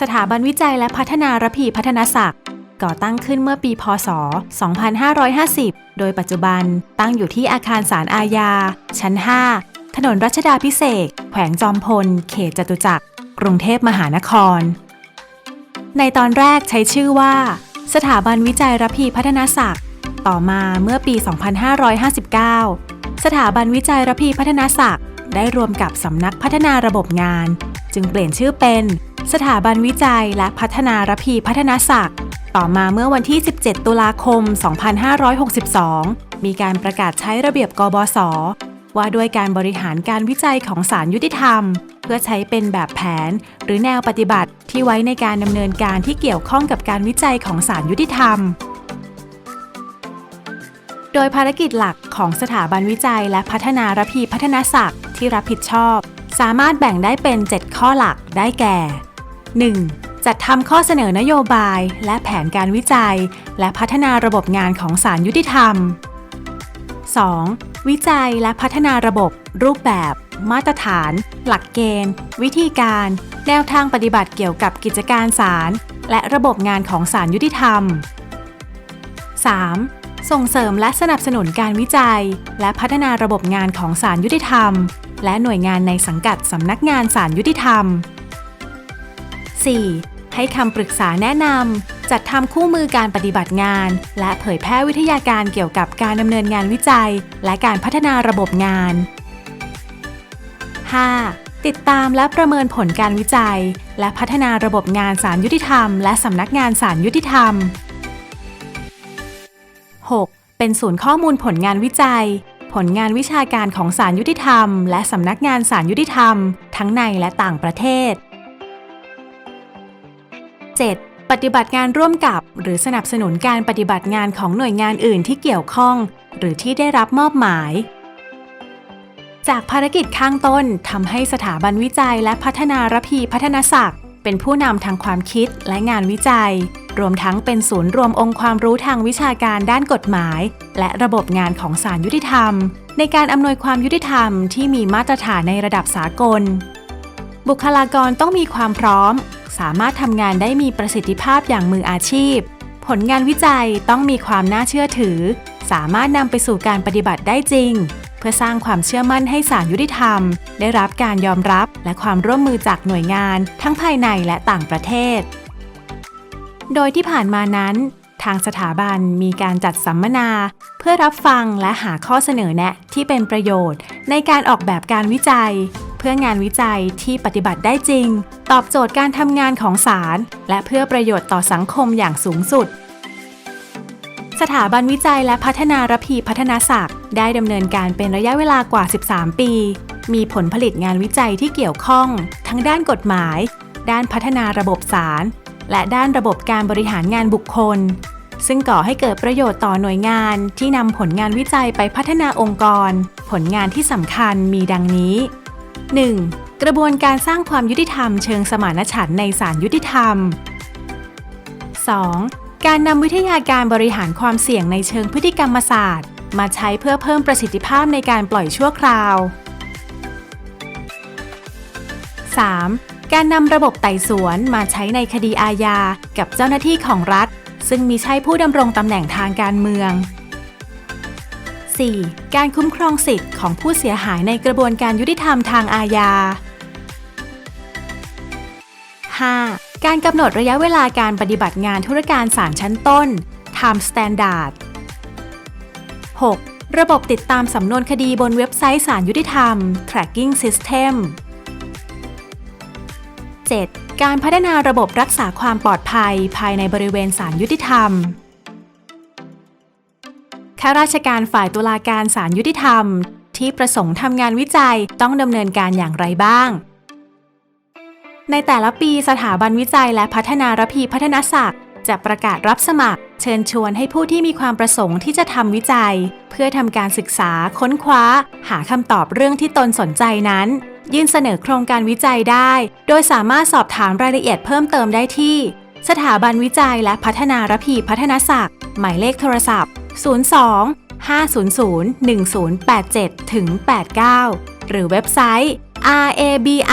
สถาบันวิจัยและพัฒนาระพีพัฒนศักดิ์ก่อตั้งขึ้นเมื่อปีพศ 2550 โดยปัจจุบันตั้งอยู่ที่อาคารศาลอาญา ชั้น 5 ถนนรัชดาพิเศษกแขวงจอมพล เขตจตุจักร กรุงเทพมหานคร ในตอนแรกใช้ชื่อว่า สถาบันวิจัยระพีพัฒนศักดิ์ ต่อมาเมื่อปี 2559 สถาบันวิจัยระพีพัฒนศักดิ์ได้รวมกับสำนักพัฒนาระบบงาน จึงเปลี่ยนชื่อเป็น สถาบันวิจัยและพัฒนาระพีพัฒนศักดิ์ ต่อมาเมื่อวันที่ 17 ตุลาคม 2562 มีการประกาศใช้ระเบียบกบสว่าด้วยการบริหารการวิจัยของศาลยุติธรรม เพื่อใช้เป็นแบบแผน หรือแนวปฏิบัติที่ไว้ในการดำเนินการที่เกี่ยวข้องกับการวิจัยของศาลยุติธรรม โดยภารกิจหลักของสถาบันวิจัยและพัฒนาระพีพัฒนศักดิ์ที่รับผิดชอบ สามารถแบ่งได้เป็น 7 ข้อหลักได้แก่ 1. จัดทำข้อเสนอนโยบาย และแผนการวิจัย และพัฒนาระบบงานของศาลยุติธรรม 2. วิจัยและพัฒนาระบบ รูปแบบ มาตรฐาน หลักเกณฑ์ วิธีการ แนวทางปฏิบัติเกี่ยวกับกิจการศาลและระบบงานของศาลยุติธรรม 3. ส่งเสริมและสนับสนุนการวิจัย และพัฒนาระบบงานของศาลยุติธรรม และหน่วยงานในสังกัดสำนักงานศาลยุติธรรม 4. ให้คำปรึกษาแนะนำ จัดทำคู่มือการปฏิบัติงาน และเผยแพร่วิทยาการเกี่ยวกับการดำเนินงานวิจัย และการพัฒนาระบบงาน 5. ติดตามและประเมินผลการวิจัย และพัฒนาระบบงานศาลยุติธรรม และสำนักงานศาลยุติธรรม 6. เป็นศูนย์ข้อมูลผลงานวิจัย ผลงานวิชาการของศาลยุติธรรม และสำนักงานศาลยุติธรรม ทั้งในและต่างประเทศ 7. ปฏิบัติงานร่วมกับ หรือสนับสนุนการปฏิบัติงานของหน่วยงานอื่นที่เกี่ยวข้อง หรือที่ได้รับมอบหมาย จากภารกิจข้างต้นทำให้สถาบันวิจัยและพัฒนาระพีพัฒนศักดิ์เป็นผู้นำทางความคิดและงานวิจัย รวมทั้งเป็นศูนย์รวมองค์ความรู้ทางวิชาการด้านกฎหมาย และระบบงานของศาลยุติธรรม ในการอำนวยความยุติธรรมที่มีมาตรฐานในระดับสากล บุคลากรต้องมีความพร้อม สามารถทำงานได้มีประสิทธิภาพอย่างมืออาชีพ ผลงานวิจัยต้องมีความน่าเชื่อถือ สามารถนำไปสู่การปฏิบัติได้จริง เพื่อสร้างความเชื่อมั่นให้ศาลยุติธรรม ได้รับการยอมรับและความร่วมมือจากหน่วยงาน ทั้งภายในและต่างประเทศ โดยที่ผ่านมานั้น ทางสถาบันมีการจัดสัมมนา เพื่อรับฟังและหาข้อเสนอแนะที่เป็นประโยชน์ ในการออกแบบการวิจัย เพื่องานวิจัยที่ปฏิบัติได้จริง ตอบโจทย์การทำงานของศาลและเพื่อประโยชน์ต่อสังคมอย่างสูงสุด สถาบันวิจัยและพัฒนาระพีพัฒนาศักดิ์ได้ดำเนินการเป็นระยะเวลากว่า 13 ปี มีผลผลิตงานวิจัยที่เกี่ยวข้อง ทั้งด้านกฎหมาย ด้านพัฒนาระบบศาลและด้านระบบการบริหารงานบุคคล ซึ่งก่อให้เกิดประโยชน์ต่อหน่วยงานที่นำผลงานวิจัยไปพัฒนาองค์กร ผลงานที่สำคัญมีดังนี้ 1. กระบวนการสร้างความยุติธรรมเชิงสมานฉันท์ในศาลยุติธรรม 2. การนำวิทยาการบริหารความเสี่ยงในเชิงพฤติกรรมศาสตร์ มาใช้เพื่อเพิ่มประสิทธิภาพในการปล่อยชั่วคราว 3. การนำระบบไต่สวนมาใช้ในคดีอาญากับเจ้าหน้าที่ของรัฐ ซึ่งมีใช่ผู้ดำรงตำแหน่งทางการเมือง 4. การคุ้มครองสิทธิ์ของผู้เสียหายในกระบวนการยุติธรรมทางอาญา 5. การกำหนดระยะเวลาการปฏิบัติงานธุรการศาลชั้นต้น Time Standard 6. ระบบติดตามสำนวนคดีบนเว็บไซต์ศาลยุติธรรม Tracking System 7. การพัฒนาระบบรักษาความปลอดภัยภายในบริเวณศาลยุติธรรม ข้าราชการฝ่ายตุลาการศาลยุติธรรม ที่ประสงค์ทำงานวิจัยต้องดำเนินการอย่างไรบ้าง ในแต่ละปีสถาบันวิจัยและพัฒนาระพีพัฒนศักดิ์จะประกาศรับสมัคร เชิญชวนให้ผู้ที่มีความประสงค์ที่จะทำวิจัย เพื่อทำการศึกษาค้นคว้า หาคำตอบเรื่องที่ตนสนใจนั้น ยื่นเสนอโครงการวิจัยได้ โดยสามารถสอบถามรายละเอียดเพิ่มเติมได้ที่ สถาบันวิจัยและพัฒนาระพีพัฒนศักดิ์หมายเลขโทรศัพท์ 02 500 1087ถึง89 หรือเว็บไซต์ rabi.coj.go.th